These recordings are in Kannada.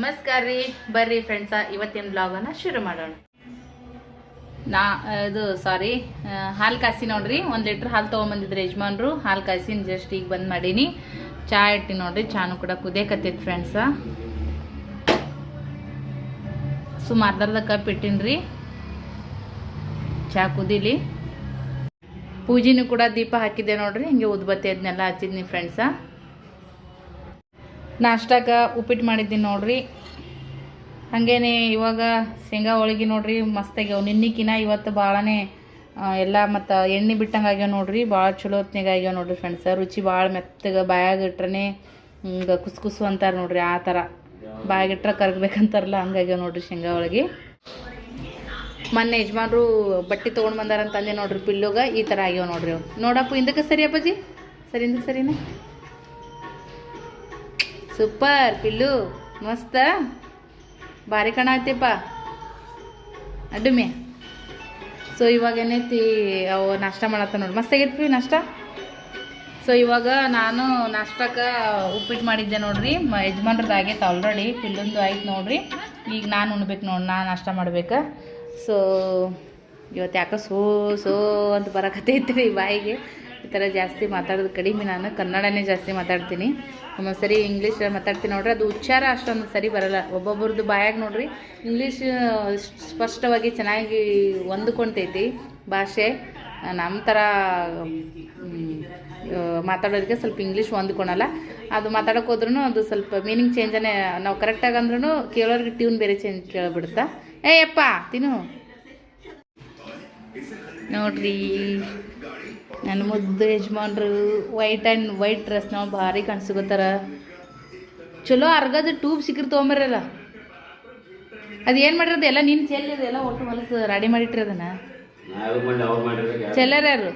ನಮಸ್ಕಾರ ರೀ. ಬರ್ರಿ ಫ್ರೆಂಡ್ಸ ಇವತ್ತಿನ ಬ್ಲಾಗನ್ನು ಶುರು ಮಾಡೋಣ. ನಾ, ಇದು ಸಾರಿ ಹಾಲು ಕಾಸಿ ನೋಡ್ರಿ. ಒಂದು ಲೀಟ್ರ್ ಹಾಲು ತೊಗೊಂಬಂದಿದ್ರು ಯಜಮಾನ್ರು. ಹಾಲು ಕಾಸಿನ ಜಸ್ಟ್ ಈಗ ಬಂದ್ ಮಾಡೀನಿ. ಚಾ ಇಟ್ಟಿ ನೋಡ್ರಿ, ಚಾನು ಕೂಡ ಕುದಿಯಕತ್ತೈತಿ ಫ್ರೆಂಡ್ಸ ಸುಮಾರು ಅರ್ಧರ್ಧ ಕಪ್ ಇಟ್ಟಿನ್ರಿ. ಚಾ ಕುದೀಲಿ. ಪೂಜಿನೂ ಕೂಡ ದೀಪ ಹಾಕಿದ್ದೆ ನೋಡ್ರಿ, ಹಿಂಗೆ ಉದ್ಬತ್ತಿ ಅದನ್ನೆಲ್ಲ ಹಚ್ಚಿದ್ನಿ ಫ್ರೆಂಡ್ಸ ನಾಷ್ಟಾಗ ಉಪ್ಪಿಟ್ಟು ಮಾಡಿದ್ದೀನಿ ನೋಡ್ರಿ. ಹಾಗೇನೆ ಇವಾಗ ಶೇಂಗಾ ಹೋಳಿಗೆ ನೋಡ್ರಿ ಮಸ್ತಾಗ್ಯಾವ ನಿನ್ನಿಕಿನ ಇವತ್ತು ಭಾಳನೇ ಎಲ್ಲ ಮತ್ತು ಎಣ್ಣೆ ಬಿಟ್ಟಂಗೆ ಆಗ್ಯಾವ ನೋಡ್ರಿ. ಭಾಳ ಚಲೋ ಹೊತ್ನಾಗ ಆಗ್ಯಾವ ನೋಡ್ರಿ ಫ್ರೆಂಡ್ಸ ರುಚಿ ಭಾಳ ಮೆತ್ತಗೆ, ಬಾಯಾಗ ಇಟ್ರೆ ಹಿಂಗೆ ಕುಸ್ ಕುಸು ಅಂತಾರೆ ನೋಡ್ರಿ ಆ ಥರ ಬಾಯಾಗಿಟ್ರೆ ಕರ್ಗ್ಬೇಕಂತಾರಲ್ಲ ಹಂಗಾಗ್ಯಾವ ನೋಡ್ರಿ ಶೇಂಗಾ ಹೋಳಿಗೆ. ಮೊನ್ನೆ ಯಜಮಾನ್ರು ಬಟ್ಟೆ ತೊಗೊಂಡು ಬಂದಾರಂತಂದೆ ನೋಡ್ರಿ, ಪಿಲ್ಲುಗ ಈ ಥರ ಆಗ್ಯಾವ ನೋಡ್ರಿ ಅವು. ನೋಡಪ್ಪ, ಹಿಂದಕ್ಕೆ ಸರಿ ಅಪ್ಪಾಜಿ? ಸರಿ, ಹಿಂದಕ್ಕೆ ಸರಿನಾ? ಸೂಪರ್, ಪಿಲ್ಲು, ಮಸ್ತ. ಭಾರಿ ಕಾಣತ್ತಪ್ಪ ಅಡ್ಡುಮೆ. ಸೊ ಇವಾಗ ಏನೈತಿ? ಅವು ನಾಷ್ಟ ಮಾಡತ್ತ ನೋಡಿ. ಮಸ್ತ್ ಆಗೈತಿ ನಾಷ್ಟ? ಸೊ ಇವಾಗ ನಾನು ನಾಷ್ಟಕ್ಕೆ ಉಪ್ಪಿಟ್ಟು ಮಾಡಿದ್ದೆ ನೋಡ್ರಿ. ಯಜಮಾನ್ರದ್ದು ಆಗೈತೆ ಆಲ್ರೆಡಿ ಪಿಲ್ಲೊಂದು ಆಯ್ತು ನೋಡ್ರಿ. ಈಗ ನಾನು ಉಣ್ಬೇಕು ನೋಡಿ, ನಾನು ನಾಷ್ಟ ಮಾಡ್ಬೇಕು. ಸೊ ಇವತ್ತು ಯಾಕೋ ಸೋ ಸೋ ಅಂತ ಬರಕತ್ತೈತ್ರಿ ಬಾಯಿಗೆ. ಥರ ಜಾಸ್ತಿ ಮಾತಾಡೋದು ಕಡಿಮೆ. ನಾನು ಕನ್ನಡನೇ ಜಾಸ್ತಿ ಮಾತಾಡ್ತೀನಿ. ಒಂದೊಂದು ಸರಿ ಇಂಗ್ಲೀಷ್ ಮಾತಾಡ್ತೀನಿ. ನೋಡ್ರಿ, ಅದು ಉಚ್ಚಾರ ಅಷ್ಟೊಂದು ಸರಿ ಬರಲ್ಲ. ಒಬ್ಬೊಬ್ರದ್ದು ಬಾಯಾಗ ನೋಡ್ರಿ ಇಂಗ್ಲೀಷ್ ಸ್ಪಷ್ಟವಾಗಿ ಚೆನ್ನಾಗಿ ಹೊಂದ್ಕೊಂತೈತಿ ಭಾಷೆ. ನಮ್ಮ ಥರ ಮಾತಾಡೋದಕ್ಕೆ ಸ್ವಲ್ಪ ಇಂಗ್ಲೀಷ್ ಹೊಂದ್ಕೊಳಲ್ಲ. ಅದು ಮಾತಾಡೋಕೆ ಹೋದ್ರೂ ಅದು ಸ್ವಲ್ಪ ಮೀನಿಂಗ್ ಚೇಂಜನೇ ನಾವು ಕರೆಕ್ಟಾಗಿ ಅಂದ್ರೂ ಕೇಳೋರಿಗೆ ಟ್ಯೂನ್ ಬೇರೆ ಚೇಂಜ್ ಕೇಳಿಬಿಡುತ್ತಾ. ಏ ಯಪ್ಪ ತಿನ್ನು. ನೋಡ್ರಿ. ನನ್ನ ಮುದ್ದು ಯಜಮಾನ್ರು ವೈಟ್ ಆ್ಯಂಡ್ ವೈಟ್ ಡ್ರೆಸ್ ನಾವು ಭಾರಿ ಕಾಣಿಸ್ಕೋತಾರ. ಚಲೋ ಅರ್ಗದ ಟ್ಯೂಬ್ ಸಿಕ್ಕರ್ ತೊಗೊಂಬರಲ್ಲ ಅದು ಏನು ಮಾಡಿರೋದು? ಎಲ್ಲ ನಿನ್ನ ಚೆಲ್ಲಿದೆ ಎಲ್ಲ ಒಟ್ಟು ಹೊಲಸು ರೆಡಿ ಮಾಡಿಟ್ರಿ ಅದನ್ನು ಚೆಲ್ಲರ ಯಾರು?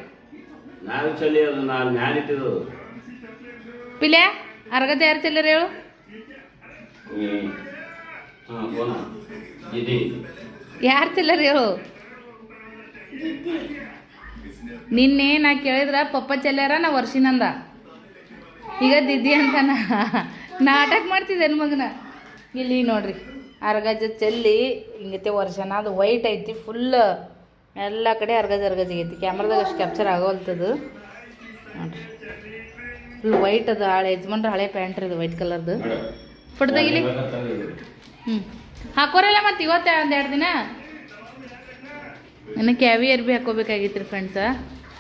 ಪಿಲೆ ಅರ್ಗದ ಯಾರು ಚೆಲ್ಲರ್ ಹೇಳು? ಹಾಂ ಫೋನ. ಜಿಡಿ ಯಾರು ಚೆಲ್ಲರ್ ಹೇಳು? ನಿನ್ನೆ ನಾ ಕೇಳಿದ್ರ ಪಪ್ಪ ಚೆಲ್ಲಾರ ನಾ ವರ್ಷಿನಂದ ಈಗ ದಿದ್ದಿ ಅಂತ ನಾಟಕ ಮಾಡ್ತಿದ್ದೆ ಮಗನ. ಇಲ್ಲಿ ನೋಡ್ರಿ ಅರ್ಗಜ ಚೆಲ್ಲಿ ಹಿಂಗೈತೆ ವರ್ಷನ ಅದು ವೈಟ್ ಐತಿ ಫುಲ್ ಎಲ್ಲ ಕಡೆ ಅರ್ಗಜ ಅರ್ಗಜ ಆಗೈತಿ. ಕ್ಯಾಮ್ರಾದಾಗ ಅಷ್ಟು ಕ್ಯಾಪ್ಚರ್ ಆಗೋಲ್ತದು ನೋಡ್ರಿ. ಫುಲ್ ವೈಟ್ ಅದು ಹಳೆ ಯಜಮಾನ್ರ ಹಳೆ ಪ್ಯಾಂಟ್ ರೀ ಅದು ವೈಟ್ ಕಲರ್ದು ಫುಡ್ದಾಗಿಲಿ ಹ್ಞೂ ಹಾಕೋರಲ್ಲ ಮತ್ತೆ ಇವತ್ತೆ ಒಂದು ಎರಡು ದಿನ? ನನಗೆ ಕ್ಯಾವಿ ಅರ್ಬಿ ಹಾಕೋಬೇಕಾಗಿತ್ತು ರೀ ಫ್ರೆಂಡ್ಸ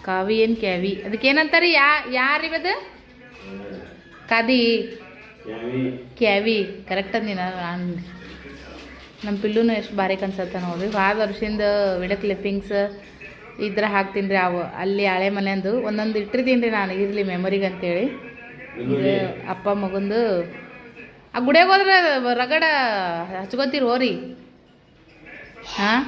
ಕಾವಿ ಏನು ಕ್ಯಾವಿ? ಅದಕ್ಕೆ ಏನಂತಾರೆ ಯಾ ಯಾರಿವದು ಕಾದಿ. ಕ್ಯಾವಿ. ಕರೆಕ್ಟ್ ಅಂದಿನ ನಾನು. ನಮ್ಮ ಪಿಲ್ಲೂನು ಎಷ್ಟು ಭಾರಿ ಕನ್ಸತ್ತ ನೋಡ್ರಿ. ಭಾಳ ವರ್ಷದಿಂದ ವಿಡಿಯೋ ಕ್ಲಿಪ್ಪಿಂಗ್ಸ್ ಇದ್ರ ಹಾಕ್ತೀನಿ ರೀ ಅವು. ಅಲ್ಲಿ ಹಳೆ ಮನೆಯಂದು ಒಂದೊಂದು ಇಟ್ಟಿರ್ತೀನಿ ರೀ ನಾನು. ಇರಲಿ ಮೆಮೊರಿಗೆ ಅಂತೇಳಿ. ಅಪ್ಪ ಮಗಂದು. ಆ ಗುಡಿಯಾಗ ಹೋದ್ರೆ ರಗಡ ಹಚ್ಕೋತೀರಿ ಹೋರಿ. ಹಾಂ?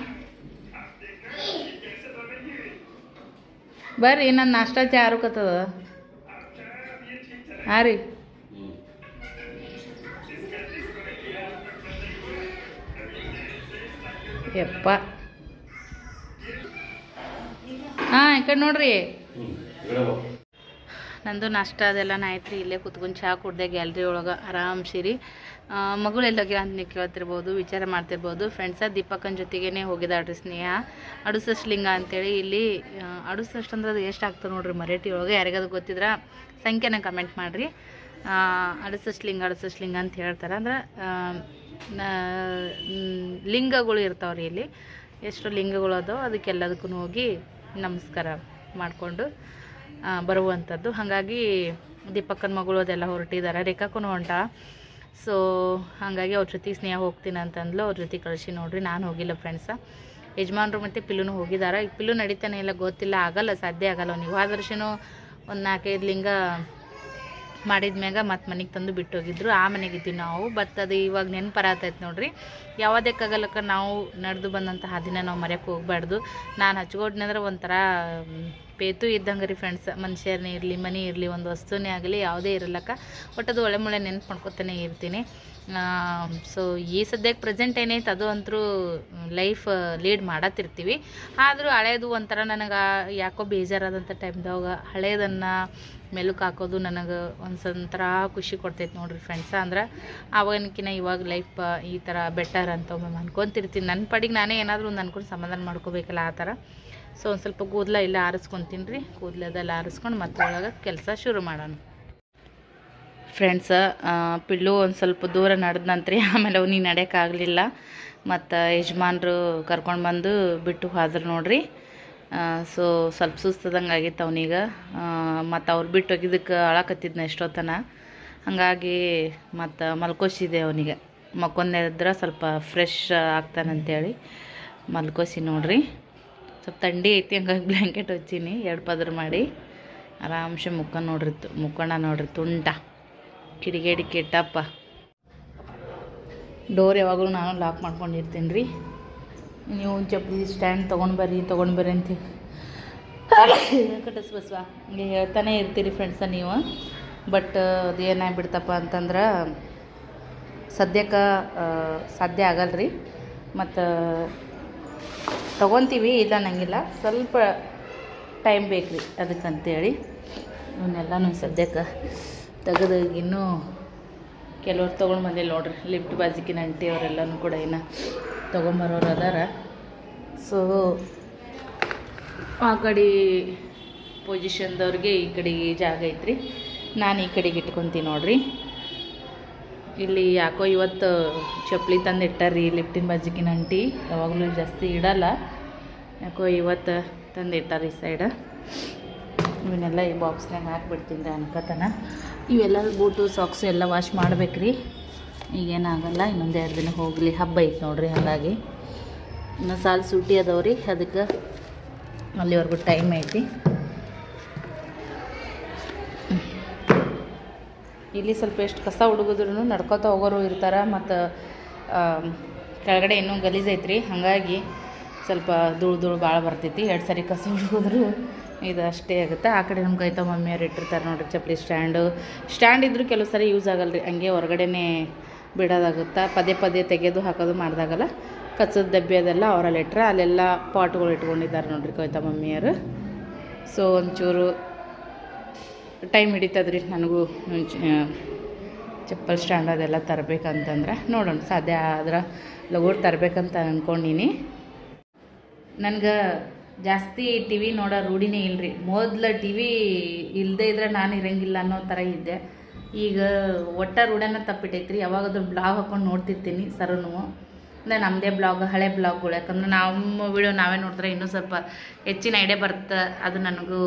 ಬರ್ರಿ ನನ್ನ ನಾಷ್ಟ ಚಾ ಆರುಕತ್ತದ. ಹಾಂ ರೀ. ಯಪ್ಪ. ಹಾಂ ಈ ಕಡೆ ನೋಡ್ರಿ ನಂದು ನಾಷ್ಟ ಅದೆಲ್ಲ ಆಯ್ತು ರೀ ಇಲ್ಲೇ ಕುತ್ಕೊಂಡು ಚಹಾ ಕುಡ್ದೆ ಗ್ಯಾಲ್ರಿ ಒಳಗೆ ಆರಾಮ್ಸಿರಿ ಮಗಳು ಎಲ್ಲೋಗ್ಯ ಅಂತ ನೀವು ಕೇಳ್ತಿರ್ಬೋದು, ವಿಚಾರ ಮಾಡ್ತಿರ್ಬೋದು. ಫ್ರೆಂಡ್ಸ ದೀಪಕನ ಜೊತೆಗೇ ಹೋಗಿದ್ದಾಳ್ರಿ ಸ್ನೇಹ. ಅಡುಸಷ್ಟ್ಲಿಂಗ ಅಂತೇಳಿ ಇಲ್ಲಿ ಅಡುಸಷ್ಟು ಅಂದ್ರೆ ಅದು ಎಷ್ಟು ಆಗ್ತದೆ ನೋಡ್ರಿ ಮರಾಠಿ ಒಳಗೆ, ಯಾರಿಗಾದ್ರು ಗೊತ್ತಿದ್ರೆ ಸಂಖ್ಯೆನ ಕಮೆಂಟ್ ಮಾಡಿರಿ. ಅಡುಸಶ್ಲಿಂಗ ಅಡುಸಶ್ಲಿಂಗ ಅಂತ ಹೇಳ್ತಾರೆ. ಅಂದ್ರೆ ಲಿಂಗಗಳು ಇರ್ತಾವ್ರಿ ಇಲ್ಲಿ. ಎಷ್ಟು ಲಿಂಗಗಳು ಅದಾವೋ ಅದಕ್ಕೆಲ್ಲದಕ್ಕೂ ಹೋಗಿ ನಮಸ್ಕಾರ ಮಾಡಿಕೊಂಡು ಬರುವಂಥದ್ದು ಹಾಗಾಗಿ ದೀಪಕ್ಕನ ಮಗಳು ಅದೆಲ್ಲ ಹೊರಟಿದ್ದಾರೆ. ರೇಖಾಕೂ ಹೊಂಟ ಸೊ ಹಾಗಾಗಿ ಅವ್ರ ಜೊತೆ ಸ್ನೇಹ ಹೋಗ್ತೀನಿ ಅಂತಂದ್ಲು. ಅವ್ರ ಜೊತೆ ಕಳಿಸಿ ನೋಡ್ರಿ. ನಾನು ಹೋಗಿಲ್ಲ ಫ್ರೆಂಡ್ಸ ಯಜಮಾನ್ರು ಮತ್ತು ಪಿಲ್ಲುನು ಹೋಗಿದ್ದಾರೆ. ಈಗ ಪಿಲ್ಲು ನಡೀತಾನೆ ಇಲ್ಲ, ಗೊತ್ತಿಲ್ಲ. ಆಗಲ್ಲ, ಸಾಧ್ಯ ಆಗಲ್ಲ. ನೀವು ಆ ವರ್ಷನೂ ಒಂದು ನಾಲ್ಕೈದು ಲಿಂಗ ಮಾಡಿದ ಮ್ಯಾಗ ಮತ್ತೆ ಮನೆಗೆ ತಂದು ಬಿಟ್ಟು ಹೋಗಿದ್ರು ಆ ಮನೆಗೆ ಇದ್ದೀವಿ ನಾವು. ಬಟ್ ಅದು ಇವಾಗ ನೆನಪರಾತೈತೆ ನೋಡ್ರಿ. ಯಾವುದಕ್ಕಾಗಲ್ಲಕ್ಕ ನಾವು ನಡೆದು ಬಂದಂತಹ ದಿನ ನಾವು ಮರೆಯೋಕ್ಕೆ ಹೋಗ್ಬಾರ್ದು. ನಾನು ಹಚ್ಕೊಟ್ನಂದ್ರೆ ಒಂಥರ ಪೇತು ಇದ್ದಂಗೆ ರೀ ಫ್ರೆಂಡ್ಸ್ ಮನುಷ್ಯರನ್ನೇ ಇರಲಿ, ಮನೆ ಇರಲಿ, ಒಂದು ವಸ್ತುನೇ ಆಗಲಿ, ಯಾವುದೇ ಇರಲಕ್ಕ. ಒಟ್ಟು ಅದು ಒಳೆ ಮುಳೆ ನೆನ್ಪು ಮಾಡ್ಕೊತಾನೆ ಇರ್ತೀನಿ ಸೊ ಈ ಸದ್ಯಕ್ಕೆ ಪ್ರೆಸೆಂಟ್ ಏನೈತೆ ಅದು ಅಂತರೂ ಲೈಫ್ ಲೀಡ್ ಮಾಡತ್ತಿರ್ತೀವಿ ಆದರೂ ಹಳೇದು ಒಂಥರ ನನಗೆ ಯಾಕೋ ಬೇಜಾರಾದಂಥ ಟೈಮ್ದಾಗ ಹಳೇದನ್ನು ಮೆಲುಕು ಹಾಕೋದು ನನಗೆ ಒಂದ್ಸಂತರ ಖುಷಿ ಕೊಡ್ತೈತೆ ನೋಡಿರಿ ಫ್ರೆಂಡ್ಸ ಅಂದ್ರೆ ಆವಾಗಿನಕಿನ ಇವಾಗ ಲೈಫ್ ಈ ಥರ ಬೆಟರ್ ಅಂತ ಒಮ್ಮೆ ಅನ್ಕೊತಿರ್ತೀನಿ ನನ್ನ ಪಡಿಗೆ ನಾನೇ ಏನಾದರೂ ಒಂದು ಅನ್ಕೊಂಡು ಸಮಾಧಾನ ಮಾಡ್ಕೋಬೇಕಲ್ಲ ಆ ಥರ ಸೊ ಒಂದು ಸ್ವಲ್ಪ ಕೂದಲ ಇಲ್ಲ ಆರಿಸ್ಕೊತೀನಿ ರೀ. ಕೂದಲದೆಲ್ಲ ಆರಿಸ್ಕೊಂಡು ಮತ್ತೆ ಒಳಗೆ ಕೆಲಸ ಶುರು ಮಾಡೋಣ. ಫ್ರೆಂಡ್ಸ ಪಿಲ್ಲು ಒಂದು ಸ್ವಲ್ಪ ದೂರ ನಡೆದ ನಂತರ ಆಮೇಲೆ ಅವ್ನಿಗೆ ನಡೆಯೋಕ್ಕಾಗಲಿಲ್ಲ. ಮತ್ತು ಯಜಮಾನ್ರು ಕರ್ಕೊಂಡು ಬಂದು ಬಿಟ್ಟು ಹೋದ್ರು ನೋಡ್ರಿ. ಸೊ ಸ್ವಲ್ಪ ಸುಸ್ತದಂಗೆ ಆಗಿತ್ತು ಅವನೀಗ. ಮತ್ತು ಅವ್ರು ಬಿಟ್ಟು ಹೋಗಿದ್ದಕ್ಕೆ ಅಳಕತ್ತಿದ್ನ ಎಷ್ಟೊತ್ತನ ಹಾಗಾಗಿ ಮತ್ತು ಮಲ್ಕೋಸಿದೆ ಅವನಿಗೆ. ಮಕ್ಕೊಂದಿದ್ರೆ ಸ್ವಲ್ಪ ಫ್ರೆಶ್ ಆಗ್ತಾನಂತೇಳಿ ಮಲ್ಕೋಸಿ ನೋಡ್ರಿ. ಸ್ವಲ್ಪ ಥಂಡಿ ಐತಿ, ಹಂಗಾಗಿ ಬ್ಲ್ಯಾಂಕೆಟ್ ಹಚ್ಚೀನಿ. ಎರಡು ಪದ್ರ ಮಾಡಿ ಆರಾಮ್ಸೆ ಮುಖ ನೋಡ್ರಿ ಮುಕ್ಕೊಂಡ ನೋಡ್ರಿ, ತುಂಟ. ಕಿಡಿಗೇಡಿ ಕೆಟ್ಟಪ್ಪ. ಡೋರ್ ಯಾವಾಗಲೂ ನಾನು ಲಾಕ್ ಮಾಡ್ಕೊಂಡಿರ್ತೀನಿ ರೀ ನೀವು ಚಪ್ಪಲಿ ಸ್ಟ್ಯಾಂಡ್ ತೊಗೊಂಡು ಬರ್ರಿ ತೊಗೊಂಡು ಬರ್ರಿ ಅಂತ. ಕಟ್ಟಿಸ್ಬಸ್ವಾ. ಹಂಗೆ ಹೇಳ್ತಾನೆ ಇರ್ತೀರಿ ಫ್ರೆಂಡ್ಸ ನೀವು. ಬಟ್ ಅದು ಏನಾಗ್ಬಿಡ್ತಪ್ಪ ಅಂತಂದ್ರೆ, ಸದ್ಯಕ್ಕೆ ಸಾಧ್ಯ ಆಗಲ್ಲ ರೀ ಮತ್ತು ತೊಗೊತೀವಿ, ಇಲ್ಲ ಅನ್ನಂಗಿಲ್ಲ. ಸ್ವಲ್ಪ ಟೈಮ್ ಬೇಕು ರೀ ಅದಕ್ಕಂತೇಳಿ. ಇವನ್ನೆಲ್ಲನೂ ಸದ್ಯಕ್ಕೆ ತೆಗೆದು ಇನ್ನೂ ಕೆಲವ್ರು ತೊಗೊಂಡು ಬಂದಿಲ್ಲ ನೋಡ್ರಿ. ಲಿಫ್ಟ್ ಬಾಜಿಕಿನ ಅಂಟಿ ಅವರೆಲ್ಲನೂ ಕೂಡ ಇನ್ನು ತೊಗೊಂಬರೋರು ಅದಾರ. ಸೊ ಆ ಕಡೆ ಪೊಸಿಷನ್ದವ್ರಿಗೆ ಈ ಕಡೆಗೆ ಜಾಗ ಐತ್ರಿ. ನಾನು ಈ ಕಡೆಗೆ ಇಟ್ಕೊತೀನಿ ನೋಡ್ರಿ. ಇಲ್ಲಿ ಯಾಕೋ ಇವತ್ತು ಚಪ್ಪಲಿ ತಂದು ಇಟ್ಟಾರ್ರಿ ಲಿಫ್ಟಿನ ಬಾಜಿಕಿನ ಅಂಟಿ. ಯಾವಾಗಲೂ ಜಾಸ್ತಿ ಇಡಲ್ಲ. ಯಾಕೋ ಇವತ್ತು ತಂದು ಇಟ್ಟಾರ ಈ ಸೈಡ ಇವನ್ನೆಲ್ಲ ಈ ಬಾಕ್ಸ್ನಾಗ ಹಾಕ್ಬಿಡ್ತೀನಿ ಅನ್ಕೋತನ. ಇವೆಲ್ಲ ಬೂಟು ಸಾಕ್ಸು ಎಲ್ಲ ವಾಶ್ ಮಾಡ್ಬೇಕ್ರಿ. ಈಗೇನಾಗಲ್ಲ, ಇನ್ನೊಂದು ಎರಡು ದಿನ ಹೋಗಲಿ. ಹಬ್ಬ ಐತೆ ನೋಡ್ರಿ ಹಾಗಾಗಿ. ಇನ್ನು ಸಾಲು ಸೂಟಿ ಅದಾವ್ರಿ. ಅದಕ್ಕೆ ಅಲ್ಲಿವರೆಗೂ ಟೈಮ್ ಐತಿ. ಇಲ್ಲಿ ಸ್ವಲ್ಪ ಎಷ್ಟು ಕಸ ಹುಡುಗಿದ್ರು ನಡ್ಕೊತ ಹೋಗೋರು ಇರ್ತಾರೆ, ಮತ್ತು ಕೆಳಗಡೆ ಇನ್ನೂ ಗಲೀಜು ಐತ್ರಿ. ಹಾಗಾಗಿ ಸ್ವಲ್ಪ ಧೂಳು ಧೂಳು ಭಾಳ ಬರ್ತೈತಿ. ಎರಡು ಸರಿ ಕಸ ಹುಡುಗಿದ್ರು ಇದು ಅಷ್ಟೇ ಆಗುತ್ತೆ. ಆ ಕಡೆ ನಮ್ಮ ಕೈತ ಮಮ್ಮಿಯವ್ರು ಇಟ್ಟಿರ್ತಾರೆ ನೋಡಿರಿ ಚಪ್ಪಲಿ ಸ್ಟ್ಯಾಂಡು. ಸ್ಟ್ಯಾಂಡ್ ಇದ್ದರೂ ಕೆಲವು ಸರಿ ಯೂಸ್ ಆಗಲ್ಲ ರೀ ಹಂಗೆ ಹೊರಗಡೆನೇ ಬಿಡೋದಾಗುತ್ತೆ. ಪದೇ ಪದೇ ತೆಗೆದು ಹಾಕೋದು ಮಾಡಿದಾಗಲ್ಲ. ಕಚ್ಚದ ಡಬ್ಬಿ ಅದೆಲ್ಲ ಅವರಲ್ಲಿ ಇಟ್ಟರೆ ಅಲ್ಲೆಲ್ಲ ಪಾಟ್ಗಳು ಇಟ್ಕೊಂಡಿದ್ದಾರೆ ನೋಡಿರಿ ಕವಿತಾ ಮಮ್ಮಿಯವರು. ಸೊ ಒಂಚೂರು ಟೈಮ್ ಹಿಡಿತದ್ರಿ ನನಗೂ ಚಪ್ಪಲ್ ಸ್ಟ್ಯಾಂಡ್ ಅದೆಲ್ಲ ತರಬೇಕಂತಂದ್ರೆ ನೋಡೋಣ, ಸಾಧ್ಯ ಆದ್ರೆ ಲಗೋರ್ ತರಬೇಕಂತ ಅಂದ್ಕೊಂಡೀನಿ ನನಗೆ ಜಾಸ್ತಿ ಟಿ ವಿ ನೋಡೋ ರೂಢಿನೇ ಇಲ್ಲರಿ ಮೊದಲು ಟಿ ವಿ ಇಲ್ಲದೇ ಇದ್ರೆ ನಾನು ಇರಂಗಿಲ್ಲ ಅನ್ನೋ ಥರ ಇದ್ದೆ. ಈಗ ಒಟ್ಟ ರೂಢನ ತಪ್ಪಿಟ್ಟೈತ್ರಿ. ಯಾವಾಗಾದ್ರೂ ಬ್ಲಾಗ್ ಹಾಕೊಂಡು ನೋಡ್ತಿರ್ತೀನಿ, ಸರನು. ಅಂದರೆ ನಮ್ಮದೇ ಬ್ಲಾಗ್ ಹಳೆ ಬ್ಲಾಗ್ಗಳು ಯಾಕಂದ್ರೆ ನಮ್ಮ ವಿಡಿಯೋ ನಾವೇ ನೋಡಿದ್ರೆ ಇನ್ನೂ ಸ್ವಲ್ಪ ಹೆಚ್ಚಿನ ಐಡಿಯಾ ಬರುತ್ತೆ, ಅದು ನನಗೂ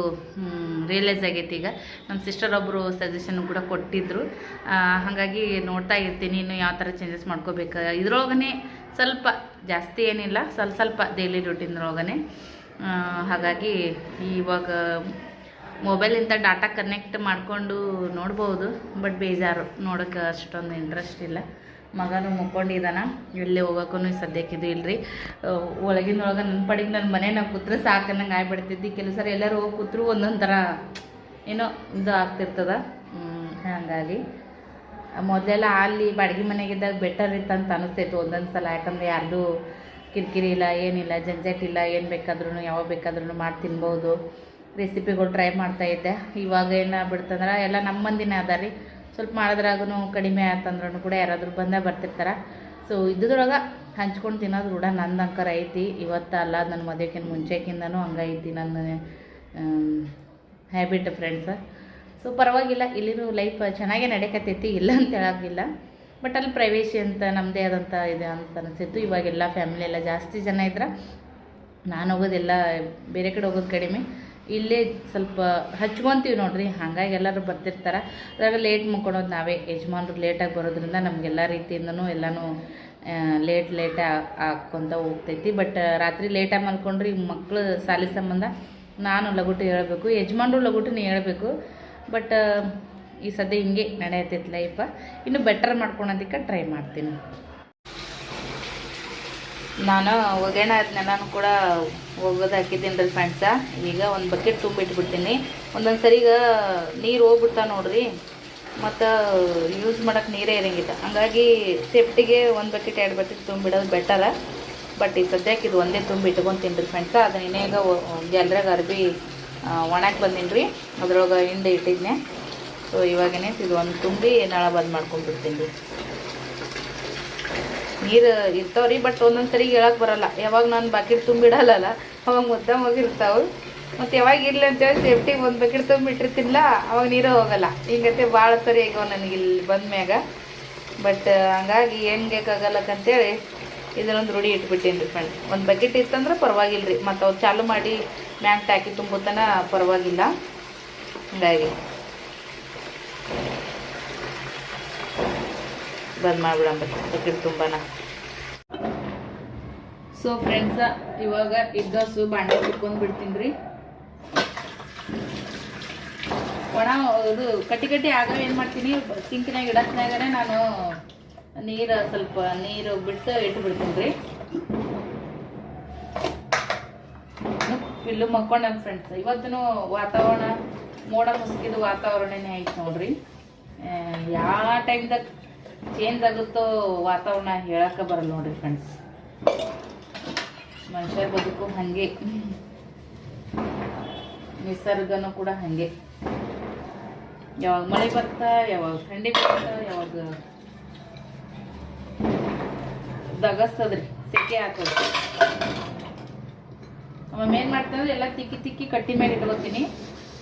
ರಿಯಲೈಸ್ ಆಗೈತಿ ಈಗ. ನಮ್ಮ ಸಿಸ್ಟರ್ ಒಬ್ಬರು ಸಜೆಷನ್ ಕೂಡ ಕೊಟ್ಟಿದ್ದರು ಹಾಗಾಗಿ ನೋಡ್ತಾ ಇರ್ತೀನಿ, ಇನ್ನು ಯಾವ ಥರ ಚೇಂಜಸ್ ಮಾಡ್ಕೋಬೇಕು. ಇದ್ರೊಳಗನೆ ಸ್ವಲ್ಪ ಜಾಸ್ತಿ ಏನಿಲ್ಲ, ಸ್ವಲ್ಪ ಸ್ವಲ್ಪ ಡೈಲಿ ರೂಟೀನ್ರೊಳಗನೆ ಹಾಗಾಗಿ ಇವಾಗ ಮೊಬೈಲಿಂದ ಡಾಟಾ ಕನೆಕ್ಟ್ ಮಾಡಿಕೊಂಡು ನೋಡ್ಬೋದು ಬಟ್ ಬೇಜಾರು. ನೋಡೋಕ್ಕೆ ಅಷ್ಟೊಂದು ಇಂಟ್ರೆಸ್ಟ್ ಇಲ್ಲ. ಮಗನೂ ಮುಕ್ಕೊಂಡಿದ್ದಾನ ಎಲ್ಲಿ ಹೋಗೋಕ್ಕೂ ಸದ್ಯಕ್ಕಿದ್ದು ಇಲ್ರಿ. ಒಳಗಿನೊಳಗೆ ನನ್ನ ಪಡಿಗೆ ನನ್ನ ಮನೆಯಾಗ ಕೂತ್ರೆ ಸಾಕು ಆಗ್ಬಿಡ್ತಿದ್ದಿ. ಕೆಲವು ಸರಿ ಎಲ್ಲರೂ ಹೋಗಿ ಕೂತ್ರು ಒಂದೊಂದು ಥರ ಏನೋ ಇದು ಆಗ್ತಿರ್ತದ. ಹಾಗಾಗಿ. ಮೊದಲೆಲ್ಲ ಅಲ್ಲಿ ಬಾಡಿಗೆ ಮನೆಗಿದ್ದಾಗ ಬೆಟರ್ ಇತ್ತು ಅಂತ ಅನಿಸ್ತೈತೆ ಒಂದೊಂದು ಸಲ. ಯಾಕಂದರೆ ಯಾರ್ದು ಕಿರಿಕಿರಿ ಇಲ್ಲ, ಏನಿಲ್ಲ, ಜಂಜಟ್ ಇಲ್ಲ, ಏನು ಬೇಕಾದ್ರೂ ಯಾವಾಗ ಬೇಕಾದ್ರೂ ಮಾಡಿ ತಿನ್ಬೋದು. ರೆಸಿಪಿಗಳು ಟ್ರೈ ಮಾಡ್ತಾ ಇದ್ದೆ. ಇವಾಗ ಏನಾಗ್ಬಿಡ್ತಂದ್ರೆ ಎಲ್ಲ ನಮ್ಮ ಮಂದಿನೇ ಅದ ರೀ ಸ್ವಲ್ಪ ಮಾಡಿದ್ರಾಗೂ ಕಡಿಮೆ ಆತಂದ್ರೂ ಕೂಡ ಯಾರಾದರೂ ಬಂದೇ ಬರ್ತಿರ್ತಾರೆ. ಸೊ ಇದ್ರೊಳಗೆ ಹಂಚ್ಕೊಂಡು ತಿನ್ನೋದು ಕೂಡ ನಂದು ಅಂಕರ ಐತಿ. ಇವತ್ತು ಅಲ್ಲ ನನ್ನ ಮದುವೆಕಿನ ಮುಂಚೆಕಿಂದನೂ ಹಂಗೈತಿ ನನ್ನ ಹ್ಯಾಬಿಟ್ ಫ್ರೆಂಡ್ಸ್ ಸೊ ಪರವಾಗಿಲ್ಲ ಇಲ್ಲಿನೂ ಲೈಫ್ ಚೆನ್ನಾಗೇ ನಡೆಕತ್ತೈತಿ. ಇಲ್ಲ ಅಂತ ಹೇಳೋಂಗಿಲ್ಲ ಬಟ್ ಅಲ್ಲಿ ಪ್ರೈವೇಸಿ ಅಂತ ನಮ್ಮದೇ ಆದಂಥ ಇದೆ ಅಂತ ಅನಿಸಿತ್ತು. ಇವಾಗೆಲ್ಲ ಫ್ಯಾಮಿಲಿ ಎಲ್ಲ ಜಾಸ್ತಿ ಜನ ಇದ್ರೆ. ನಾನು ಹೋಗೋದೆಲ್ಲ, ಬೇರೆ ಕಡೆ ಹೋಗೋದು ಕಡಿಮೆ. ಇಲ್ಲೇ ಸ್ವಲ್ಪ ಹಚ್ಕೊಂತೀವಿ ನೋಡ್ರಿ, ಹಾಗಾಗಿ ಎಲ್ಲರೂ ಬರ್ತಿರ್ತಾರೆ. ಅದ್ರಾಗ ಲೇಟ್ ಮುಕ್ಕೊಳೋದು ನಾವೇ, ಯಜಮಾನ್ರು ಲೇಟಾಗಿ ಬರೋದ್ರಿಂದ ನಮಗೆಲ್ಲ ರೀತಿಯಿಂದನೂ ಎಲ್ಲನೂ ಲೇಟ್ ಲೇಟ್ ಹಾಕ್ಕೊಂತ ಹೋಗ್ತೈತಿ. ಬಟ್ ರಾತ್ರಿ ಲೇಟಾಗಿ ಮಲ್ಕೊಂಡ್ರಿ ಮಕ್ಕಳು ಸಾಲಿ ಸಂಬಂಧ ನಾನು ಲಗುಟು ಹೇಳಬೇಕು. ಯಜಮಾನ್ರು ನೀ ಹೇಳಬೇಕು. ಬಟ್ ಈ ಸದ್ಯ ಹಿಂಗೆ ನಡೆಯತೈತಿ ಲೈಫ ಇನ್ನು ಬೆಟರ್ ಮಾಡ್ಕೊಳೋದಕ್ಕೆ ಟ್ರೈ ಮಾಡ್ತೀನಿ. ನಾನು ಒಗ್ಗರಣೆ ಅದನ್ನೆಲ್ಲನೂ ಕೂಡ ಒಗ್ಗದು ಹಾಕಿದ್ದೀನಿ ರೀ ಫ್ರೆಂಡ್ಸ ಈಗ ಒಂದು ಬಕೆಟ್ ತುಂಬಿಟ್ಬಿಡ್ತೀನಿ ಒಂದೊಂದು ಸರಿಗ ನೀರು ಹೋಗ್ಬಿಡ್ತಾವ ನೋಡ್ರಿ. ಮತ್ತು ಯೂಸ್ ಮಾಡೋಕ್ಕೆ ನೀರೇ ಇರೋಂಗಿಲ್ಲ. ಹಂಗಾಗಿ ಸೇಫ್ಟಿಗೆ ಒಂದು ಬಕೆಟ್ ಎರಡು ಬಕೆಟ್ ತುಂಬಿಡೋದು ಬೆಟರ ಬಟ್ ಈ ಸದ್ಯಕ್ಕೆ ಇದು ಒಂದೇ ತುಂಬಿ ಇಟ್ಕೊತೀನಿ ರೀ ಫ್ರೆಂಡ್ಸ ಅದನ್ನ ಇನ್ನೇಗ ಎಲ್ಲರಾಗ ಅರ್ಬಿ ಒಣಕ್ಕೆ ಬಂದೀನಿ ರೀ ಅದ್ರೊಳಗೆ ಹಿಂಡಿ ಇಟ್ಟಿದ್ನೆ. ಸೊ ಇವಾಗೇನೆ ಇದು ಒಂದು ತುಂಬಿ ನಳ ಬಂದ್ ಮಾಡ್ಕೊಂಡ್ಬಿಡ್ತೀನಿ ರೀ ನೀರು ಇರ್ತಾವ್ರಿ ಬಟ್ ಒಂದೊಂದು ಸರಿ ಹೇಳಕ್ಕೆ ಬರಲ್ಲ. ಯಾವಾಗ ನಾನು ಬಕೆಟ್ ತುಂಬಿಡಲ್ಲ ಅವಾಗ ಮುದ್ದ ಹೋಗಿರ್ತಾವೆ ಮತ್ತು ಯಾವಾಗ ಇರಲಿ ಅಂತೇಳಿ ಸೇಫ್ಟಿಗೆ ಒಂದು ಬಕೆಟ್ ತುಂಬಿಟ್ಟಿರ್ತಿಲ್ಲ ಅವಾಗ ನೀರು ಹೋಗಲ್ಲ. ಹಿಂಗತೆ ಭಾಳ ಸರಿ ಈಗ ನನಗೆ ಇಲ್ಲಿ ಬಂದ ಮ್ಯಾಗ. ಬಟ್ ಹಂಗಾಗಿ ಏನು ಬೇಕಾಗಲ್ಲಕ್ಕಂತೇಳಿ ಇದನ್ನೊಂದು ರೂಢಿ ಇಟ್ಬಿಟ್ಟೀನಿ ರೀ ಫ್ರೆಂಡ್ ಒಂದು ಬಕೆಟ್ ಇತ್ತಂದ್ರೆ ಪರವಾಗಿಲ್ಲ ರೀ ಮತ್ತು ಅವ್ರು ಚಾಲು ಮಾಡಿ ಮ್ಯಾಂಗ್ ಟ್ಯಾಕಿ ತುಂಬುತ್ತಾನ ಪರವಾಗಿಲ್ಲ. ಹಂಗಾಗಿ. ಬಂದ್ ಮಾಡ್ಬಿಡಂಬ ತುಂಬಾನ. ಸೊ ಫ್ರೆಂಡ್ಸ ಇವಾಗ ಇದ್ದಸು ಬಾಂಡೆ ಕುಟ್ಕೊಂಡ್ ಬಿಡ್ತೀನಿ ರೀ. ಒಣ ಇದು ಕಟ್ಟಿ ಕಟ್ಟಿ ಆಗ ಏನು ಮಾಡ್ತೀನಿ? ಸಿಂಕಿನಾಗ ಇಡತ್ನಾಗನೆ ನಾನು ನೀರು ಸ್ವಲ್ಪ ನೀರು ಬಿಟ್ಟು ಇಟ್ಟು ಬಿಡ್ತೀನಿ ರೀ. ಮಕ್ಕೊಂಡ ಫ್ರೆಂಡ್ಸ್ ಇವತ್ತಿನ ವಾತಾವರಣ, ಮೋಡ ಮುಸುಕಿದ ವಾತಾವರಣನೇ ಐತೆ ನೋಡ್ರಿ. ಯಾವ ಟೈಮ್ದಾಗ ಚೇಂಜ್ ಆಗುತ್ತೋ ವಾತಾವರಣ ಹೇಳಕ್ಕ ಬರಲ್ಲ ನೋಡ್ರಿ ಫ್ರೆಂಡ್ಸ್ ಮನುಷ್ಯರ ಬದುಕು ಹಾಗೆ. ನಿಸರ್ಗನು ಕೂಡ ಹಂಗೆ. ಯಾವಾಗ ಮಳೆ ಬರ್ತಾ, ಯಾವಾಗ ಥಂಡಿ ಬರ್ತಾ, ಯಾವಾಗ ದಗಸ್ತದ್ರಿ ಸೆಕೆ ಹಾಕೋದು. ಆಮೇಲೆ ಏನು ಮಾಡ್ತಂದ್ರೆ ಎಲ್ಲ ತಿಕ್ಕಿ ತಿಕ್ಕಿ ಕಟ್ಟಿ ಮೇಲೆ ಇಟ್ಕೋತೀನಿ.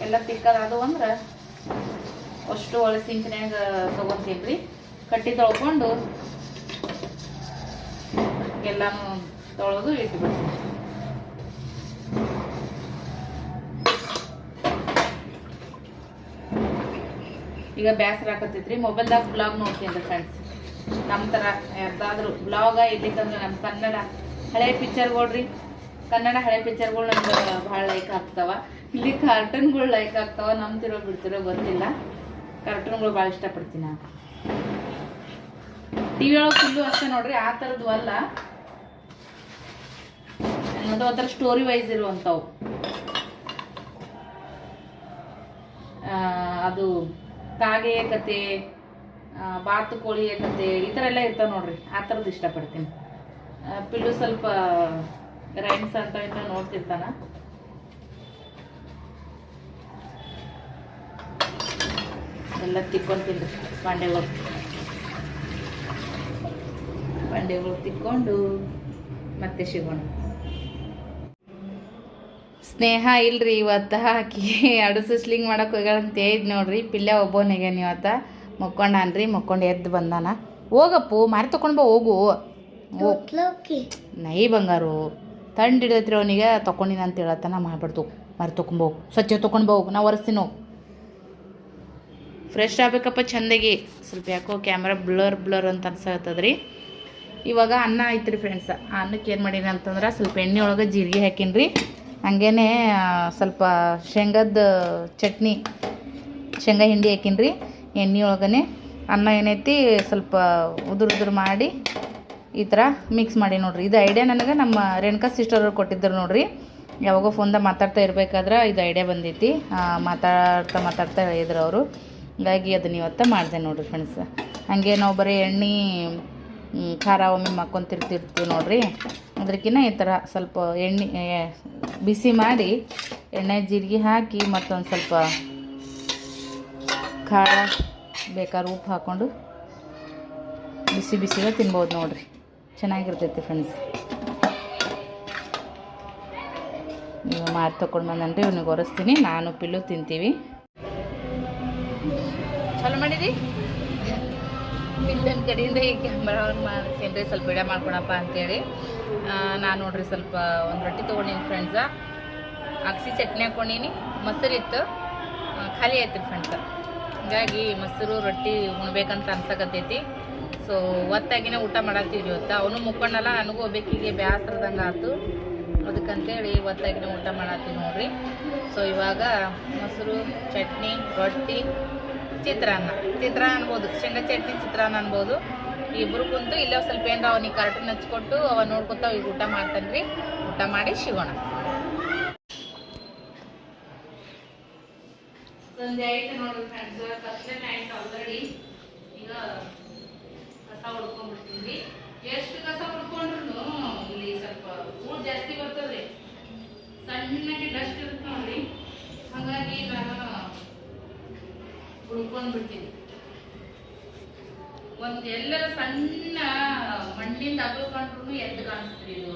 ಎಲ್ಲ ತಿಕ್ಕದಾದವು ಅಂದ್ರೆ ಅಷ್ಟು ಒಳ್ಳೆ ಸಿಂಕ್ನ್ಯಾಗ ತೊಗೊತೀನಿ ರೀ ಕಟ್ಟಿ ತೊಳ್ಕೊಂಡು ಎಲ್ಲಾನು ತೊಳೆದು ಇಟ್ಬಿಡ್ತೀನಿ. ಈಗ ಬೇಸರ ಹಾಕತ್ತೈತ್ರಿ ಮೊಬೈಲ್ದಾಗ ಬ್ಲಾಗ್ ನೋಡ್ತೀನಿ ಅಂತ ಫ್ರೆಂಡ್ಸ್ ನಮ್ಮ ಥರ ಯಾರ್ದಾದ್ರೂ ಬ್ಲಾಗ ಇರ್ಲಿಕ್ಕಂದ್ರೆ ನಮ್ಮ ಕನ್ನಡ ಹಳೆ ಪಿಕ್ಚರ್ಗಳ್ರಿ ಕನ್ನಡ ಹಳೆ ಪಿಕ್ಚರ್ಗಳು ನಮ್ಗೆ ಭಾಳ ಲೈಕ್ ಆಗ್ತಾವ. ಇಲ್ಲಿ ಕಾರ್ಟೂನ್ಗಳು ಲೈಕ್ ಆಗ್ತಾವ. ನಮ್ದಿರೋ ಬಿಡ್ತಿರೋ ಗೊತ್ತಿಲ್ಲ. ಕಾರ್ಟೂನ್ಗಳು ಭಾಳ ಇಷ್ಟಪಡ್ತೀನಿ ನಾನು. ಟಿ ವಿ ಒಳಗೆ ಫುಲ್ಲು ಅಷ್ಟೇ ನೋಡ್ರಿ, ಆ ಥರದ್ದು ಅಲ್ಲ. ಒಂಥರ ಸ್ಟೋರಿ ವೈಸ್ ಇರುವಂಥವು. ಅದು ಕಾಗೆಯ ಕತೆ ಬಾತುಕೋಳಿಯ ಕತೆ, ಈ ಥರ ಎಲ್ಲ ಇರ್ತಾವೆ ನೋಡ್ರಿ, ಆ ಥರದ್ದು ಇಷ್ಟಪಡ್ತೀನಿ. ಪಿಲ್ಲು ಸ್ವಲ್ಪ ರೈಮ್ಸ್ ಅಂತ ಇಂತ ನೋಡ್ತಿರ್ತಾನ. ಎಲ್ಲ ತಿಕ್ಕೊಂತೀನಿ ರೀ ಬಾಂಡೆಗಳು ತಿಕ್ಕೊಂಡು ಮತ್ತೆ ಸಿಗೋಣ. ಸ್ನೇಹ ಇಲ್ರಿ ಇವತ್ತು ಆಕಿ ಅಡಸು ಸ್ಲಿಂಗ್ ಮಾಡಕ್ಕೆ ಹೋಗ್ಯಾಳಂತ ಹೇಳಿದ್ ನೋಡ್ರಿ. ಪಿಲ್ಲೆ ಒಬ್ಬವನಿಗೆ ಇವತ್ತ ಮಕ್ಕೊಂಡಾನ್ರಿ ಮಕ್ಕೊಂಡು ಎದ್ದು ಬಂದಾನ. ಹೋಗಪ್ಪು ಮಾರಿ ತಗೊಂಡು ಬಾ ಹೋಗು. ಹೋಗ್ ನೈ ಬಂಗಾರು. ತಂಡ ಹಿಡಿದೈತ್ರಿ ಅವನಿಗೆ ತಕೊಂಡಿನ ಅಂತ ಹೇಳತ್ತಾನ ಮಾಡ್ಬಿಡ್ತು. ಮಾರಿ ತೊಗೊಂಬೋಗು ಸ್ವಚ್ಛ ತೊಗೊಂಡು ಹೋಗು. ನಾ ಒರೆಸ್ತೀನಿ. ಹೋಗು ಫ್ರೆಶ್ ಆಗ್ಬೇಕಪ್ಪ ಚಂದಾಗಿ. ಸ್ವಲ್ಪ ಯಾಕೋ ಕ್ಯಾಮ್ರಾ ಬ್ಲರ್ ಬ್ಲರ್ ಅಂತ ಅನ್ಸತ್ತದ್ರಿ ಇವಾಗ ಅನ್ನ ಐತ್ರಿ ಫ್ರೆಂಡ್ಸ್ ಅನ್ನಕ್ಕೆ ಏನು ಮಾಡೀನಿ ಅಂತಂದ್ರೆ ಸ್ವಲ್ಪ ಎಣ್ಣೆ ಒಳಗೆ ಜೀರಿಗೆ ಹಾಕಿನ್ರಿ. ರೀ ಹಂಗೇನೆ ಸ್ವಲ್ಪ ಶೇಂಗದ ಚಟ್ನಿ, ಶೇಂಗಾ ಹಿಂಡಿ ಹಾಕಿನ್ರಿ. ಎಣ್ಣೆ ಒಳಗನೆ ಅನ್ನ ಏನೈತಿ ಸ್ವಲ್ಪ ಉದುರು ಉದುರು ಮಾಡಿ ಈ ಥರ ಮಿಕ್ಸ್ ಮಾಡಿ ನೋಡ್ರಿ. ಇದು ಐಡಿಯಾ ನನಗೆ ನಮ್ಮ ರೇಣುಕಾ ಸಿಸ್ಟರ್ ಅವ್ರು ಕೊಟ್ಟಿದ್ದರು ನೋಡ್ರಿ. ಯಾವಾಗೋ ಫೋನ್ದಾಗ ಮಾತಾಡ್ತಾ ಇರಬೇಕಾದ್ರೆ ಇದು ಐಡಿಯಾ ಬಂದೈತಿ. ಮಾತಾಡ್ತಾ ಮಾತಾಡ್ತಾ ಹೇಳಿದ್ರು ಅವರು. ಹೀಗಾಗಿ ಅದನ್ನ ಇವತ್ತು ಮಾಡಿದೆ ನೋಡ್ರಿ ಫ್ರೆಂಡ್ಸ್ ಹಾಗೆ ನಾವು ಬರೀ ಎಣ್ಣೆ ಖಾರ ಒಮ್ಮೆ ಮಾಡ್ಕೊತಿರ್ತಿರ್ತೀವಿ ನೋಡ್ರಿ. ಅದಕ್ಕಿಂತ ಈ ಥರ ಸ್ವಲ್ಪ ಎಣ್ಣೆ ಬಿಸಿ ಮಾಡಿ ಎಣ್ಣೆ, ಜೀರಿಗೆ ಹಾಕಿ ಮತ್ತೊಂದು ಸ್ವಲ್ಪ ಖಾರ ಬೇಕಾದ್ರೆ ಉಪ್ಪು ಹಾಕ್ಕೊಂಡು ಬಿಸಿ ಬಿಸಿಗೆ ತಿನ್ಬೋದು ನೋಡ್ರಿ. ಚೆನ್ನಾಗಿರ್ತೈತಿ ಫ್ರೆಂಡ್ಸ್ ನೀವು ಮಾಡಿ ತೊಗೊಂಡು ಬಂದನ್ರಿ ಇವ್ನಿಗೆ ಒರೆಸ್ತೀನಿ. ನಾನು ಪಿಲ್ಲು ತಿಂತೀವಿ. ಚಲೋ ಮಾಡಿದಿ? ಪಿಲ್ಲನ್ ಕಡೆಯಿಂದ ಈ ಕ್ಯಾಮ್ರಾ ಆನ್ ಮಾಡ್ತೀನಿ ಸ್ವಲ್ಪ ವಿಡಿಯೋ ಮಾಡ್ಕೊಡಪ್ಪ ಅಂತೇಳಿ. ನಾನು ನೋಡ್ರಿ ಸ್ವಲ್ಪ ಒಂದು ರೊಟ್ಟಿ ತೊಗೊಂಡಿನಿ ಫ್ರೆಂಡ್ಸ ಅಗಸಿ ಚಟ್ನಿ ಹಾಕ್ಕೊಂಡೀನಿ ಮೊಸರಿತ್ತು ಖಾಲಿ ಆಯ್ತು ಫ್ರೆಂಡ್ಸ ಹೀಗಾಗಿ ಮೊಸರು, ರೊಟ್ಟಿ ಉಣ್ಬೇಕಂತ ಅನ್ಸಕತ್ತೈತಿ. ಸೊ ಒತ್ತಾಗಿನೇ ಊಟ ಮಾಡತ್ತೀವಿ ಇವತ್ತು. ಅವನು ಮುಕ್ಕೊಂಡಲ್ಲ, ನನಗೂ ಒಬ್ಬಾಕಿಗೆ ಬೇಸರದಂಗೆ ಆಯ್ತು ಅದಕ್ಕಂತೇಳಿ ಒತ್ತಾಗಿನೇ ಊಟ ಮಾಡತ್ತೀವಿ ನೋಡ್ರಿ. ಸೊ ಇವಾಗ ಮೊಸರು, ಚಟ್ನಿ, ರೊಟ್ಟಿ ಚಿತ್ರಾನ್ನ. ಚಿತ್ರಾನ್ನ ಅನ್ಬೋದು. ಶೇಂಗಾ ಚಟ್ನಿ ಚಿತ್ರಾನ್ನ ಅನ್ಬೋದು. ಇಬ್ರು ಕುಂತು ಇಲ್ಲೇ ಸ್ವಲ್ಪ ಏನಾರ ಅವನಿಗೆ ಕಾರ್ಟೂನ್ ಹಚ್ಕೊಟ್ಟು ಅವ ನೋಡ್ಕೊತ ಈಗ ಊಟ ಮಾಡ್ತಾನ್ರಿ ಊಟ ಮಾಡಿ ಸಿಗೋಣ ಸಂಜೆ ಆಯ್ತು ನೋಡಿ ಫ್ರೆಂಡ್ಸ್ ಕತ್ಲೆ ಆಯ್ತು ಆಲ್ರೆಡಿ ಈಗ ಕಸ ಹೊಡ್ಕೊಂಡ್ಬಿಡ್ತೀನಿ ಎಷ್ಟು ಕಸ ಹೊಡ್ಕೊಂಡ್ರು ಇಲ್ಲಿ ಸ್ವಲ್ಪ ಊಟ ಜಾಸ್ತಿ ಬರ್ತದ್ರಿ ಸಣ್ಣಗೆ ಡಸ್ಟ್ ಇರುತ್ತೆ ನೋಡ್ರಿ ಹಾಗಾಗಿ ನಾನು ಉಳ್ಕೊಂಡು ಬಿಡ್ತೀನಿ ಒಂದು ಎಲ್ಲರ ಸಣ್ಣ ಮಣ್ಣಿಂದ ಅಗಲ್ಕೊಂಡ್ರು ಎದ್ದು ಕಾಣಿಸ್ತೀವಿ ಇದು.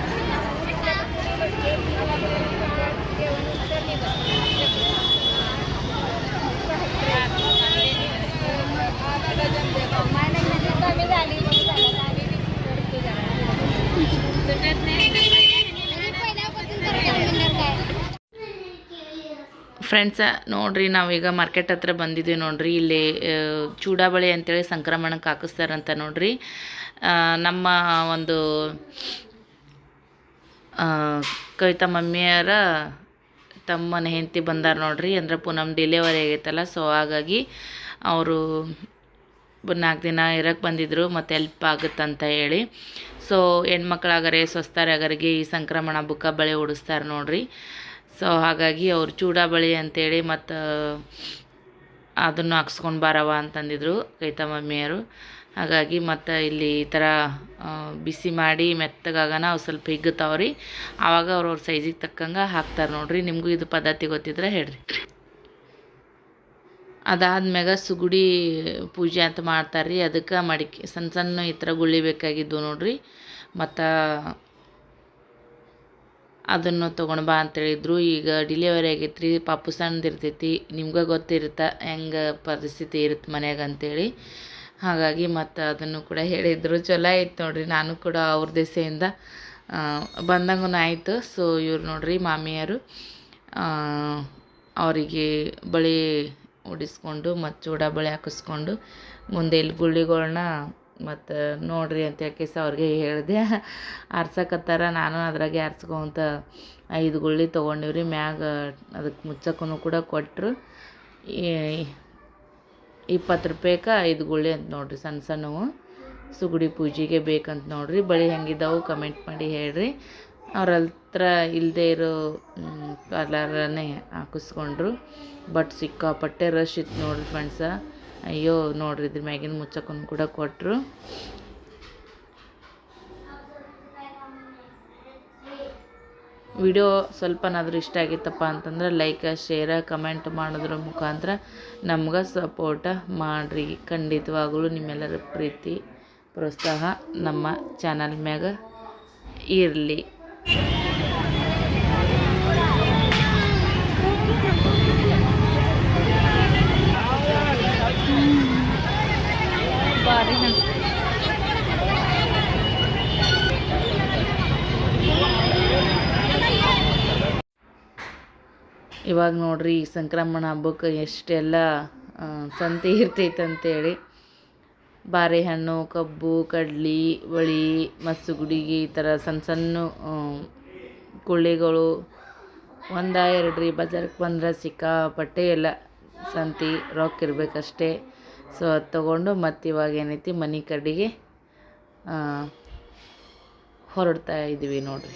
ಫ್ರೆಂಡ್ಸ ನೋಡ್ರಿ, ನಾವೀಗ ಮಾರ್ಕೆಟ್ ಹತ್ರ ಬಂದಿದ್ದೀವಿ ನೋಡ್ರಿ. ಇಲ್ಲಿ ಚೂಡಾಬಳಿ ಅಂತೇಳಿ ಸಂಕ್ರಮಣಕ್ಕೆ ಹಾಕಿಸ್ತಾರಂತ ನೋಡ್ರಿ. ನಮ್ಮ ಒಂದು ಕವಿತಾ ಮಮ್ಮಿಯರ ತಮ್ಮನ ಹೆಂಡತಿ ಬಂದಾರ ನೋಡ್ರಿ, ಅಂದ್ರೆ ಪೂನಮ್ ಡಿಲೆವರಿ ಆಗೈತಲ್ಲ ಸೊ ಹಾಗಾಗಿ ಅವರು ನಾಲ್ಕು ದಿನ ಇರೋಕ್ಕೆ ಬಂದಿದ್ದರು ಮತ್ತು ಹೆಲ್ಪ್ ಆಗುತ್ತಂತ ಹೇಳಿ. ಸೊ ಹೆಣ್ಮಕ್ಳಾಗರೆ, ಸ್ವಸ್ಥರಾಗರಿಗೆ ಈ ಸಂಕ್ರಮಣ ಬುಕ್ಕ ಬಳೆ ಉಡಿಸ್ತಾರೆ ನೋಡ್ರಿ. ಸೊ ಹಾಗಾಗಿ ಅವ್ರು ಚೂಡಾ ಬಳಿ ಅಂತೇಳಿ ಮತ್ತು ಅದನ್ನು ಹಾಕ್ಸ್ಕೊಂಡು ಬಾರವ ಅಂತಂದಿದ್ರು ಕೈತ ಮಮ್ಮಿಯರು. ಹಾಗಾಗಿ ಮತ್ತು ಇಲ್ಲಿ ಈ ಥರ ಬಿಸಿ ಮಾಡಿ ಮೆತ್ತಗಾಗನ ಅವು ಸ್ವಲ್ಪ ಹಿಗ್ಗುತ್ತಾವ್ರಿ ಆವಾಗ ಅವ್ರವ್ರ ಸೈಜಿಗೆ ತಕ್ಕಂಗೆ ಹಾಕ್ತಾರೆ ನೋಡ್ರಿ. ನಿಮಗೂ ಇದು ಪದ್ಧತಿ ಗೊತ್ತಿದ್ರೆ ಹೇಳ್ರಿ. ಅದಾದ್ಮ್ಯಾಗ ಸುಗುಡಿ ಪೂಜೆ ಅಂತ ಮಾಡ್ತಾರೆ ರೀ ಅದಕ್ಕೆ ಮಡಿಕೆ ಸಣ್ಣ ಸಣ್ಣ ಈ ಥರ ಗುಳ್ಳಿ ಬೇಕಾಗಿದ್ದು ನೋಡ್ರಿ. ಮತ್ತು ಅದನ್ನು ತೊಗೊಂಡು ಬಾ ಅಂತ ಹೇಳಿದ್ರು. ಈಗ ಡಿಲಿವರಿ ಆಗೈತೆ ರೀ ಪಾಪು ಸಣ್ಣದು ಇರ್ತೈತಿ, ನಿಮ್ಗೆ ಗೊತ್ತಿರುತ್ತೆ ಹೆಂಗೆ ಪರಿಸ್ಥಿತಿ ಇರುತ್ತೆ ಮನ್ಯಾಗ ಅಂತೇಳಿ. ಹಾಗಾಗಿ ಮತ್ತು ಅದನ್ನು ಕೂಡ ಹೇಳಿದರು. ಚಲೋ ಆಯ್ತು ನೋಡ್ರಿ, ನಾನು ಕೂಡ ಅವ್ರ ದಿಸೆಯಿಂದ ಬಂದಂಗೂ ಆಯಿತು. ಸೊ ಇವ್ರು ನೋಡ್ರಿ ಮಾಮಿಯರು ಅವರಿಗೆ ಬಳಿ ಉಡಿಸ್ಕೊಂಡು ಮತ್ತು ಚೂಡ ಬಳೆ ಹಾಕಿಸ್ಕೊಂಡು, ಮುಂದೆ ಇಲ್ಲಿ ಗುಳ್ಳಿಗಳ್ನ ಮತ್ತು ನೋಡ್ರಿ ಅಂತ ಕೇಸ ಅವ್ರಿಗೆ ಹೇಳಿದೆ. ಆರ್ಸಕತ್ತಾರ, ನಾನು ಅದ್ರಾಗೆ ಆರ್ಸ್ಕೊಂತ ಐದು ಗುಳ್ಳಿ ತೊಗೊಂಡಿವ್ರಿ ಮ್ಯಾಗ ಅದಕ್ಕೆ ಮುಚ್ಚಕ್ಕೂ ಕೂಡ ಕೊಟ್ಟರು ಇಪ್ಪತ್ತು ರೂಪಾಯಿಕ ಐದು ಗುಳ್ಳಿ ಅಂತ ನೋಡ್ರಿ, ಸಣ್ಣ ಸಣ್ಣವು. ಸುಗುಡಿ ಪೂಜೆಗೆ ಬೇಕಂತ ನೋಡ್ರಿ, ಬಳಿ ಹೆಂಗಿದ್ದಾವು ಕಮೆಂಟ್ ಮಾಡಿ ಹೇಳ್ರಿ. ಅವ್ರ ಹತ್ರ ಇಲ್ಲದೆ ಇರೋ ಪಾರ್ಲರನ್ನೇ ಹಾಕಿಸ್ಕೊಂಡ್ರು. ಬಟ್ ಸಿಕ್ಕಾಪಟ್ಟೆ ರಶ್ ಇತ್ತು ನೋಡ್ರಿ ಫ್ರೆಂಡ್ಸ ಅಯ್ಯೋ, ನೋಡ್ರಿ ಇದ್ರ ಮ್ಯಾಗಿನ ಮುಚ್ಚಕ್ಕನ್ನು ಕೂಡ ಕೊಟ್ಟರು ವಿಡಿಯೋ ಸ್ವಲ್ಪನಾದರೂ ಇಷ್ಟ ಆಗಿತ್ತಪ್ಪ ಅಂತಂದ್ರೆ ಲೈಕ್, ಶೇರ, ಕಮೆಂಟ್ ಮಾಡೋದ್ರ ಮುಖಾಂತರ ನಮ್ಗೆ ಸಪೋರ್ಟ ಮಾಡಿರಿ. ಖಂಡಿತವಾಗಲೂ ನಿಮ್ಮೆಲ್ಲರ ಪ್ರೀತಿ, ಪ್ರೋತ್ಸಾಹ ನಮ್ಮ ಚಾನಲ್ ಮ್ಯಾಗ ಇರಲಿ ಬಾರಿ ಇವಾಗ ನೋಡ್ರಿ ಈ ಸಂಕ್ರಮಣ ಹಬ್ಬಕ್ಕೆ ಎಷ್ಟೆಲ್ಲ ಸಂತೆ ಅಂತೇಳಿ ಬಾರೆಹಣ್ಣು ಕಬ್ಬು, ಕಡ್ಲಿ ಮಸ್ತು ಗುಡಿಗೆ ಈ ಥರ ಸಣ್ಣ ಸಣ್ಣ ಕೊಳ್ಳಿಗಳು, ಒಂದ ಎರಡು ರೀ ಬಜಾರ್ಗೆ ಬಂದ್ರೆ ಸಿಕ್ಕಾಪಟ್ಟೆ ಎಲ್ಲ ಸಂತಿ ರೊಕ್ಕ ಇರಬೇಕಷ್ಟೇ. ಸೊ ಅದು ತೊಗೊಂಡು ಮತ್ತು ಇವಾಗ ಏನೈತಿ ಮನೆ ಕಡೆಗೆ ಹೊರಡ್ತಾ ಇದ್ದೀವಿ ನೋಡ್ರಿ.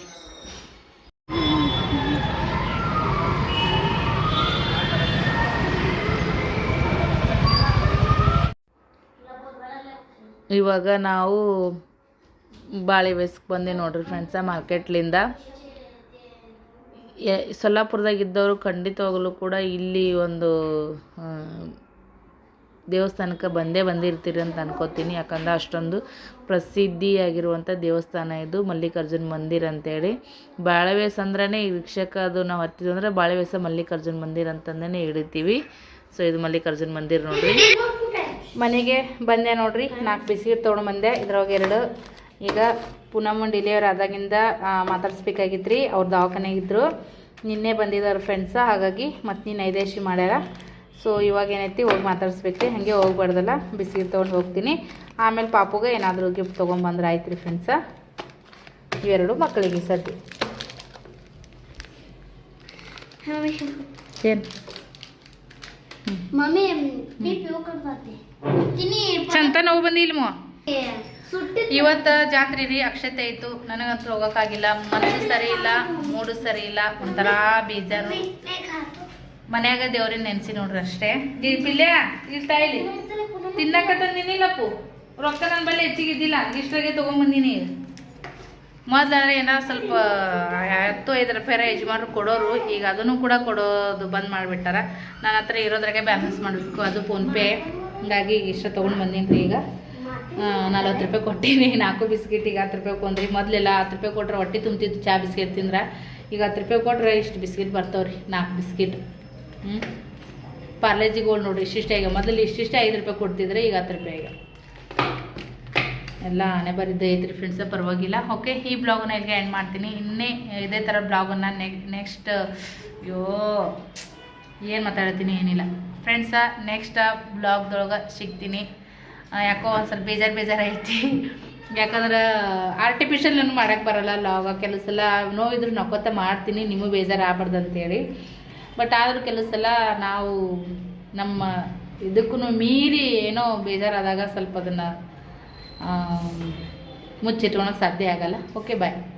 ಇವಾಗ ನಾವು ಬಾಳೆ ಬೇಸ್ಗೆ ಬಂದೆ ನೋಡ್ರಿ ಫ್ರೆಂಡ್ಸ ಮಾರ್ಕೆಟ್ಲಿಂದ ಸೊಲ್ಲಾಪುರದಾಗ ಇದ್ದವರು ಖಂಡಿತವಾಗಲೂ ಕೂಡ ಇಲ್ಲಿ ಒಂದು ದೇವಸ್ಥಾನಕ್ಕೆ ಬಂದೇ ಬಂದಿರ್ತೀರಿ ಅಂತ ಅನ್ಕೋತೀನಿ. ಯಾಕಂದ್ರೆ ಅಷ್ಟೊಂದು ಪ್ರಸಿದ್ಧಿಯಾಗಿರುವಂಥ ದೇವಸ್ಥಾನ ಇದು, ಮಲ್ಲಿಕಾರ್ಜುನ ಮಂದಿರ ಅಂತೇಳಿ. ಬಾಳೆವೇಸ್ ಅಂದ್ರೇ ಈ ವೀಕ್ಷಕ ಅದು ನಾವು ಹತ್ತಿದ್ವಿ ಅಂದ್ರೆ ಬಾಳೆವೇಸ ಮಲ್ಲಿಕಾರ್ಜುನ ಮಂದಿರ ಅಂತಂದೇ ಹಿಡಿತೀವಿ. ಸೊ ಇದು ಮಲ್ಲಿಕಾರ್ಜುನ ಮಂದಿರ ನೋಡ್ರಿ. ಮನೆಗೆ ಬಂದೆ ನೋಡ್ರಿ. ನಾಲ್ಕು ಬಿಸ್ಕಿಟ್ ತೊಗೊಂಡು ಬಂದೆ. ಇದ್ರೊಳಗೆ ಎರಡು. ಈಗ ಪೂನಮ್ ಡಿಲಿವರ್ ಆದಾಗಿಂದ ಮಾತಾಡ್ಸ್ಬೇಕಾಗಿತ್ತು ರೀ ಅವ್ರು ದವಾಖಾನೆಗಿದ್ರು ನಿನ್ನೆ ಬಂದಿದ್ದಾರೆ ಫ್ರೆಂಡ್ಸ ಹಾಗಾಗಿ ಮತ್ತು ನೀನು ಐದೇಶಿ ಮಾಡ್ಯಾರ. ಸೊ ಇವಾಗ ಏನೈತಿ? ಹೋಗಿ ಮಾತಾಡ್ಸ್ಬೇಕು ಹಾಗೆ ಹೋಗ್ಬಾರ್ದಲ್ಲ. ಬಿಸ್ಕಿಟ್ ತೊಗೊಂಡು ಹೋಗ್ತೀನಿ. ಆಮೇಲೆ ಪಾಪುಗೆ ಏನಾದರೂ ಗಿಫ್ಟ್ ತೊಗೊಂಬಂದ್ರೆ ಆಯ್ತು ರೀ ಫ್ರೆಂಡ್ಸ ಇವೆರಡು ಮಕ್ಕಳಿಗೆ ಸದ್ಯ ಏನು? ಮಮ್ಮಿ ಟೀ ನೋವು ಇವತ್ತ ಜಾತ್ರೆ ರೀ ಅಕ್ಷತೆ ಇತ್ತು. ನನಗಂತೂ ಹೋಗೋಕ್ಕಾಗಿಲ್ಲ. ಮನಸ್ಸು ಸರಿ ಇಲ್ಲ ಮೂಡು ಸರಿ ಇಲ್ಲ ಒಂಥರ ಬೀಜ ಮನ್ಯಾಗ ದೇವ್ರಿಗೆ ನೆನ್ಸಿ ನೋಡ್ರಿ ಅಷ್ಟೇ. ಪಿಲ್ಯ ಇಲ್ಲಿ? ತಾಯಿಲಿ ತಿನ್ನಕ ತಂದಿನಿಲ್ಲಪ್ಪು. ರೊಕ್ಕ ನನ್ನ ಬಳಿ ಹೆಚ್ಚಿಗಿದ್ದಿಲ್ಲ. ಇಷ್ಟಾಗೆ ತಗೊಂಬಂದಿನಿ. ಈಗ ಮೊದಲಾದ್ರೆ ಏನೋ ಸ್ವಲ್ಪ ಹತ್ತು ಐದು ರೂಪಾಯಿ ಯಜಮಾನರು ಕೊಡೋರು, ಈಗ ಅದನ್ನು ಕೂಡ ಕೊಡೋದು ಬಂದ್ ಮಾಡಿಬಿಟ್ಟಾರ. ನನ್ನ ಹತ್ರ ಇರೋದ್ರಾಗೆ ಬ್ಯಾಲೆನ್ಸ್ ಮಾಡಬೇಕು, ಅದು ಫೋನ್ಪೇ ಹಿಂಗಾಗಿ ಇಷ್ಟ ತೊಗೊಂಡು ಬಂದೀನಿ ರೀ ಈಗ ನಲ್ವತ್ತು ರೂಪಾಯಿ ಕೊಟ್ಟೀನಿ, ನಾಲ್ಕು ಬಿಸ್ಕಿಟ್ ಈಗ ಹತ್ತು ರೂಪಾಯಿ ಕೊಂದ್ರಿ. ಮೊದಲೆಲ್ಲ ಹತ್ತು ರೂಪಾಯಿ ಕೊಟ್ಟರೆ ಹೊಟ್ಟೆ ತುಂಬ್ತಿತ್ತು, ಚಾ ಬಿಸ್ಕಿಟ್ ತಿಂದ್ರೆ. ಈಗ ಹತ್ತು ರೂಪಾಯಿ ಕೊಟ್ಟರೆ ಇಷ್ಟು ಬಿಸ್ಕಿಟ್ ಬರ್ತಾವ್ರಿ, ನಾಲ್ಕು ಬಿಸ್ಕಿಟ್. ಹ್ಞೂ ಪಾರ್ಲೆಜಿಗೆ ಹೋಗಿ ನೋಡ್ರಿ ಇಷ್ಟಿಷ್ಟ ಈಗ. ಮೊದಲು ಇಷ್ಟಿಷ್ಟೇ ಐದು ರೂಪಾಯಿ ಕೊಡ್ತಿದ್ರೆ ಈಗ ಹತ್ತು ರೂಪಾಯಿ ಈಗ. ಎಲ್ಲ ಆನೆ ಬರಿದ್ದೇ ಐತ್ರಿ ಫ್ರೆಂಡ್ಸ್ ಪರವಾಗಿಲ್ಲ. ಓಕೆ ಈ ಬ್ಲಾಗನ್ನ ಇಲ್ಲಿಗೆ ಎಂಡ್ ಮಾಡ್ತೀನಿ. ಇನ್ನೇ ಇದೇ ಥರ ಬ್ಲಾಗನ್ನು ನೆಕ್ಸ್ಟ್ ಅಯ್ಯೋ, ಏನು ಮಾತಾಡ್ತೀನಿ, ಏನಿಲ್ಲ. ಫ್ರೆಂಡ್ಸ ನೆಕ್ಸ್ಟ್ ಬ್ಲಾಗ್ದೊಳಗೆ ಸಿಗ್ತೀನಿ. ಯಾಕೋ ಒಂದು ಸ್ವಲ್ಪ ಬೇಜಾರು ಬೇಜಾರು ಐತಿ. ಯಾಕಂದ್ರೆ ಆರ್ಟಿಫಿಷಿಯಲ್ ಏನು ಮಾಡೋಕ್ಕೆ ಬರೋಲ್ಲ ಲಾಗ ಕೆಲವು ಸಲ ನೋವಿದ್ರು ನಕ್ಕೋತ ಮಾಡ್ತೀನಿ, ನಿಮಗೂ ಬೇಜಾರು ಆಗ್ಬಾರ್ದು ಅಂತೇಳಿ. ಬಟ್ ಆದರೂ ಕೆಲವು ಸಲ ನಾವು ನಮ್ಮ ಇದಕ್ಕೂ ಮೀರಿ ಏನೋ ಬೇಜಾರಾದಾಗ ಸ್ವಲ್ಪ ಅದನ್ನು ಮುಚ್ಚಿಟ್ಕೊಳಕ್ಕೆ ಸಾಧ್ಯ ಆಗಲ್ಲ. Okay bye